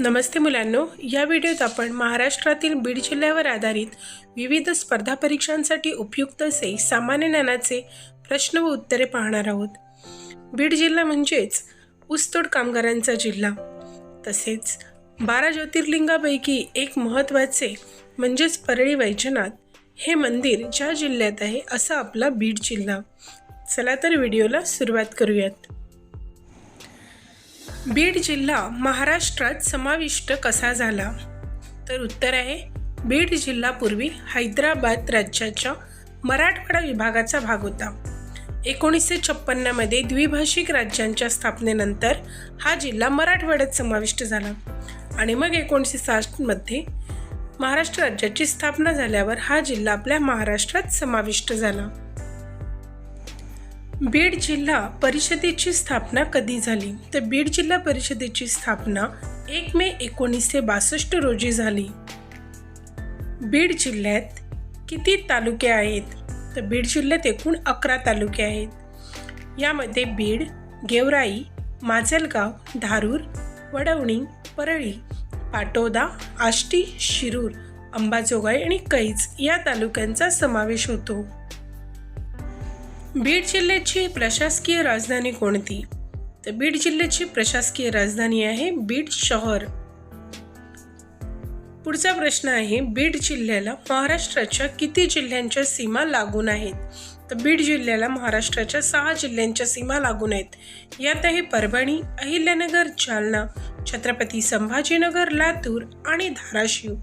नमस्ते मुलांनो या व्हिडिओत आपण महाराष्ट्रातील बीड जिल्ह्यावर आधारित विविध स्पर्धा परीक्षांसाठी उपयुक्त असे सामान्य ज्ञानाचे प्रश्न व उत्तरे पाहणार आहोत. बीड जिल्हा म्हणजेच ऊसतोड कामगारांचा जिल्हा. तसेच बारा ज्योतिर्लिंगापैकी एक महत्त्वाचे म्हणजेच परळी वैजनाथ हे मंदिर ज्या जिल्ह्यात आहे असा आपला बीड जिल्हा. चला तर व्हिडिओला सुरुवात करूयात. बीड जिल्हा महाराष्ट्रात समाविष्ट कसा झाला? तर उत्तर आहे बीड जिल्हा पूर्वी हैदराबाद राज्याच्या मराठवाडा विभागाचा भाग होता. एकोणीसशे छप्पन्नमध्ये द्विभाषिक राज्यांच्या स्थापनेनंतर हा जिल्हा मराठवाड्यात समाविष्ट झाला. आणि मग एकोणीसशे साठमध्ये महाराष्ट्र राज्याची स्थापना झाल्यावर हा जिल्हा आपल्या महाराष्ट्रात समाविष्ट झाला. बीड जिल्हा परिषदेची स्थापना कधी झाली? तर बीड जिल्हा परिषदेची स्थापना एक मे एकोणीसशे बासष्ट रोजी झाली. बीड जिल्ह्यात किती तालुके आहेत? तर बीड जिल्ह्यात एकूण अकरा तालुके आहेत. यामध्ये बीड गेवराई माजलगाव धारूर वडवणी परळी पाटोदा आष्टी शिरूर अंबाजोगाई आणि कैज या तालुक्यांचा समावेश होतो. बीड जिल्ह्याची प्रशासकीय राजधानी कोणती? तर बीड जिल्ह्याची प्रशासकीय राजधानी आहे बीड शहर. पुढचा प्रश्न आहे बीड जिल्ह्याला महाराष्ट्राच्या किती जिल्ह्यांच्या सीमा लागून आहेत? तर बीड जिल्ह्याला महाराष्ट्राच्या सहा जिल्ह्यांच्या सीमा लागून आहेत. यात आहे परभणी अहिल्यानगर जालना छत्रपती संभाजीनगर लातूर आणि धाराशिव.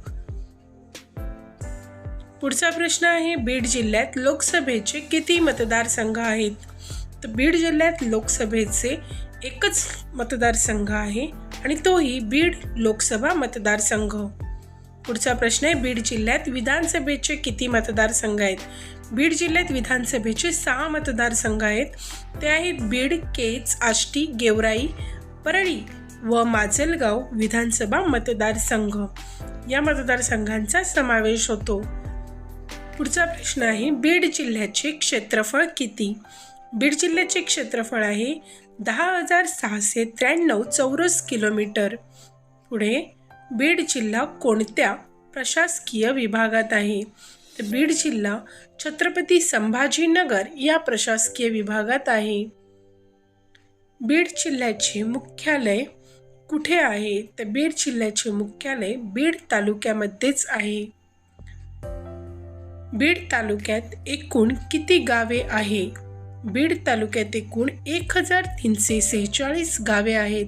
पुढचा प्रश्न आहे बीड जिल्ह्यात लोकसभेचे किती मतदारसंघ आहेत? तर बीड जिल्ह्यात लोकसभेचे एकच मतदारसंघ आहे आणि तोही बीड लोकसभा मतदारसंघ. पुढचा प्रश्न आहे बीड जिल्ह्यात विधानसभेचे किती मतदारसंघ आहेत? बीड जिल्ह्यात विधानसभेचे सहा मतदारसंघ आहेत. ते आहेत बीड केज आष्टी गेवराई परळी व माजलगाव विधानसभा मतदारसंघ. या मतदारसंघांचा समावेश होतो. पुढचा प्रश्न आहे बीड जिल्ह्याचे क्षेत्रफळ किती? बीड जिल्ह्याचे क्षेत्रफळ आहे दहा हजार सहाशे त्र्याण्णव चौरस किलोमीटर. पुढे बीड जिल्हा कोणत्या प्रशासकीय विभागात आहे? तर बीड जिल्हा छत्रपती संभाजीनगर या प्रशासकीय विभागात आहे. बीड जिल्ह्याचे मुख्यालय कुठे आहे? तर बीड जिल्ह्याचे मुख्यालय बीड तालुक्यामध्येच आहे. बीड तालुक्यात एकूण किती गावे आहे? बीड तालुक्यात एकूण एक हजार तीनशे सेहेचाळीस गावे आहेत.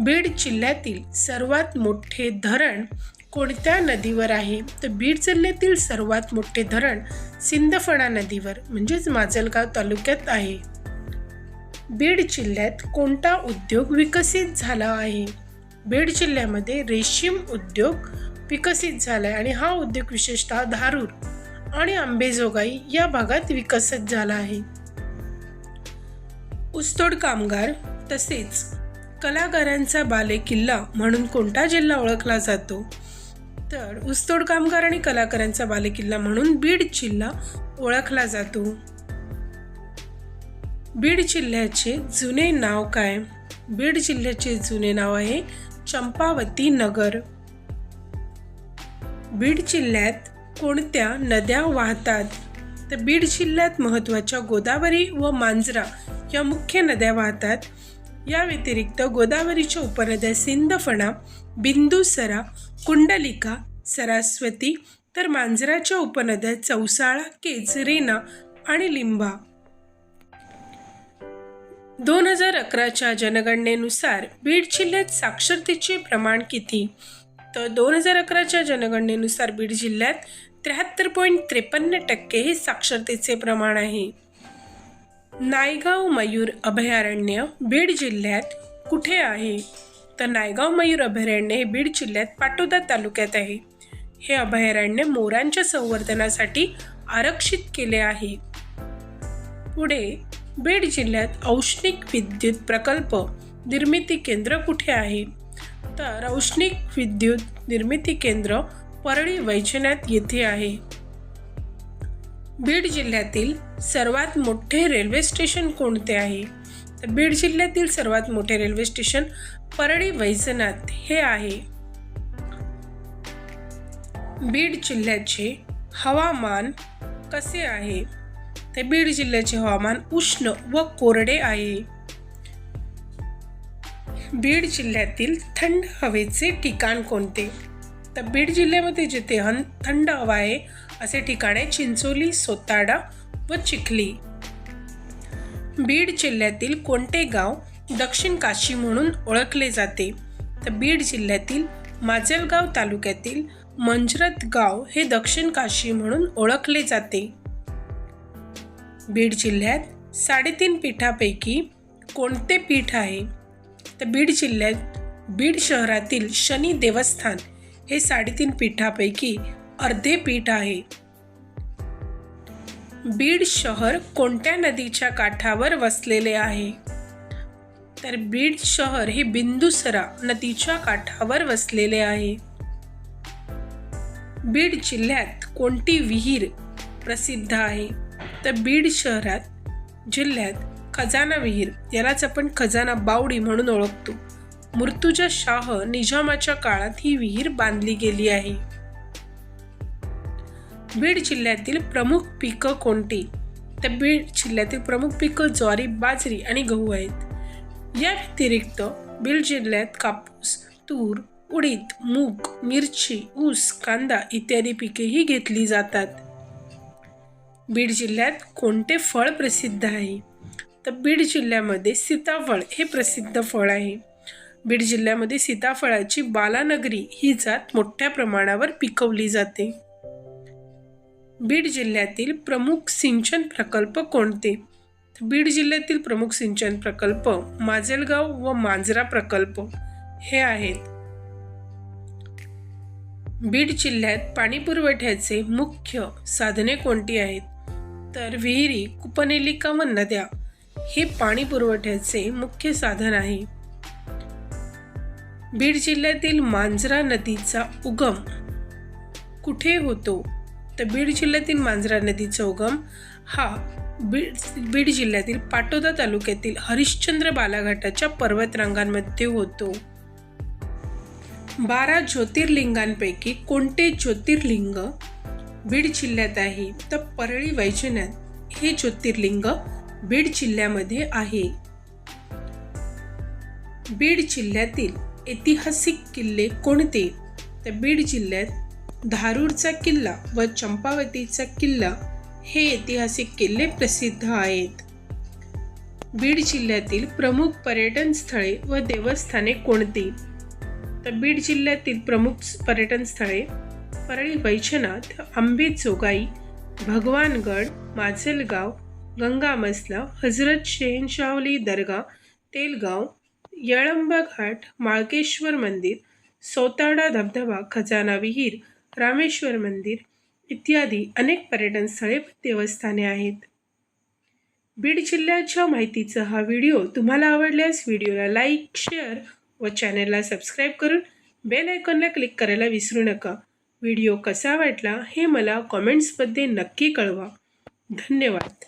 बीड जिल्ह्यातील सर्वात मोठे धरण कोणत्या नदीवर आहे? तर बीड जिल्ह्यातील सर्वात मोठे धरण सिंदफणा नदीवर म्हणजेच माजलगाव तालुक्यात आहे. बीड जिल्ह्यात कोणता उद्योग विकसित झाला आहे? बीड जिल्ह्यामध्ये रेशीम उद्योग विकसित झाला आहे आणि हा उद्योग विशेषतः धारूर आणि आंबेजोगाई या भागात विकसित झाला आहे. ऊसतोड कामगार तसेच कलाकारांचा बालेकिल्ला म्हणून कोणता जिल्हा ओळखला जातो? तर ऊसतोड कामगार आणि कलाकारांचा बालेकिल्ला म्हणून बीड जिल्हा ओळखला जातो. बीड जिल्ह्याचे जुने नाव काय? बीड जिल्ह्याचे जुने नाव आहे चंपावती नगर. बीड जिल्ह्यात कोणत्या नद्या वाहतात? तर बीड जिल्ह्यात महत्त्वाच्या गोदावरी व मांजरा या मुख्य नद्या वाहतात. या व्यतिरिक्त गोदावरीच्या उपनद्या सिंदफणा बिंदुसरा कुंडलिका सरस्वती तर मांजराच्या उपनद्या चौसाळा केज रेना आणि लिंबा. दोन हजार अकराच्या जनगणनेनुसार बीड जिल्ह्यात साक्षरतेचे प्रमाण किती? तर दोन हजार अकराच्या जनगणनेनुसार बीड जिल्ह्यात त्र्याहत्तर पॉईंट त्रेपन्न टक्के हे साक्षरतेचे प्रमाण आहे. नायगाव मयूर अभयारण्य बीड जिल्ह्यात कुठे आहे? तर नायगाव मयूर अभयारण्य हे बीड जिल्ह्यात पाटोदा तालुक्यात आहे. हे अभयारण्य मोरांच्या संवर्धनासाठी आरक्षित केले आहे. पुढे बीड जिल्ह्यात औष्णिक विद्युत प्रकल्प निर्मिती केंद्र कुठे आहे? तर औष्णिक विद्युत निर्मिती केंद्र परळी वैजनाथ येथे आहे. बीड जिल्ह्यातील सर्वात मोठे रेल्वे स्टेशन कोणते आहे? तर बीड जिल्ह्यातील सर्वात मोठे रेल्वे स्टेशन परळी वैजनाथ हे आहे. बीड जिल्ह्याचे हवामान कसे आहे? तर बीड जिल्ह्याचे हवामान उष्ण व कोरडे आहे. बीड जिल्ह्यातील थंड हवेचे ठिकाण कोणते? तर बीड जिल्ह्यामध्ये जिथे हन थंड हवा आहे असे ठिकाण आहे चिंचोली सोताडा व चिखली. बीड जिल्ह्यातील कोणते गाव दक्षिण काशी म्हणून ओळखले जाते. तर बीड जिल्ह्यातील माजलगाव तालुक्यातील मंजरत गाव हे दक्षिण काशी म्हणून ओळखले जाते. बीड जिल्ह्यात साडेतीन पीठापैकी कोणते पीठ आहे? तर बीड जिल्ह्यात बीड शहरातील शनी देवस्थान हे साडेतीन पीठापैकी अर्धे पीठ आहे. बीड शहर कोणत्या नदीच्या काठावर वसलेले आहे? तर बीड शहर हे बिंदुसरा नदीच्या काठावर वसलेले आहे. बीड जिल्ह्यात कोणती विहीर प्रसिद्ध आहे? तर बीड शहरात जिल्ह्यात खजाना विहीर यालाच आपण खजाना बावडी म्हणून ओळखतो. मृत्यूजा शाह निजामाच्या काळात ही विहीर बांधली गेली आहे. बीड जिल्ह्यातील प्रमुख पिकं कोणती? तर बीड जिल्ह्यातील प्रमुख पिकं ज्वारी बाजरी आणि गहू आहेत. या व्यतिरिक्त बीड जिल्ह्यात कापूस तूर उडीद मूग मिरची ऊस कांदा इत्यादी पिकेही घेतली जातात. बीड जिल्ह्यात कोणते फळ प्रसिद्ध आहे? तर बीड जिल्ह्यामध्ये सीताफळ हे प्रसिद्ध फळ आहे. बीड जिल्ह्यामध्ये सीताफळाची बालानगरी ही जात मोठ्या प्रमाणावर पिकवली जाते. बीड जिल्ह्यातील प्रमुख सिंचन प्रकल्प कोणते? बीड जिल्ह्यातील प्रमुख सिंचन प्रकल्प माजलगाव व मांजरा प्रकल्प हे आहेत. बीड जिल्ह्यात पाणी पुरवठ्याचे मुख्य साधने कोणती आहेत? तर विहिरी कुपनेलिका व नद्या. हे पाणी पुरवठ्याचे मुख्य साधन आहे. बीड जिल्ह्यातील मांजरा नदीचा उगम कुठे होतो? तर बीड जिल्ह्यातील मांजरा नदीचा उगम हा बीड बीड जिल्ह्यातील पाटोदा तालुक्यातील हरिश्चंद्र बालाघाटाच्या पर्वतरांगांमध्ये होतो. बारा ज्योतिर्लिंगांपैकी कोणते ज्योतिर्लिंग बीड जिल्ह्यात आहे? तर परळी वैजनाथ हे ज्योतिर्लिंग बीड जिल्ह्यामध्ये आहे. बीड जिल्ह्यातील ऐतिहासिक किल्ले कोणते? तर बीड जिल्ह्यात धारूरचा किल्ला व चंपावतीचा किल्ला हे ऐतिहासिक किल्ले प्रसिद्ध आहेत. बीड जिल्ह्यातील प्रमुख पर्यटन स्थळे व देवस्थाने कोणती? तर बीड जिल्ह्यातील प्रमुख पर्यटन स्थळे परळी वैजनाथ आंबेजोगाई भगवानगड माजलगाव गंगा मसला हजरत शेहनशावली दर्गा तेलगाव यळंबा घाट माळकेश्वर मंदिर सोताडा धबधबा खजाना विहीर रामेश्वर मंदिर इत्यादी अनेक पर्यटन स्थळे देवस्थाने आहेत. बीड जिल्ह्याच्या माहितीचा हा व्हिडिओ तुम्हाला आवडल्यास व्हिडिओला लाईक शेअर व चॅनलला सबस्क्राईब करून बेल आयकॉनला क्लिक करायला विसरू नका. व्हिडिओ कसा वाटला हे मला कॉमेंट्समध्ये नक्की कळवा. धन्यवाद.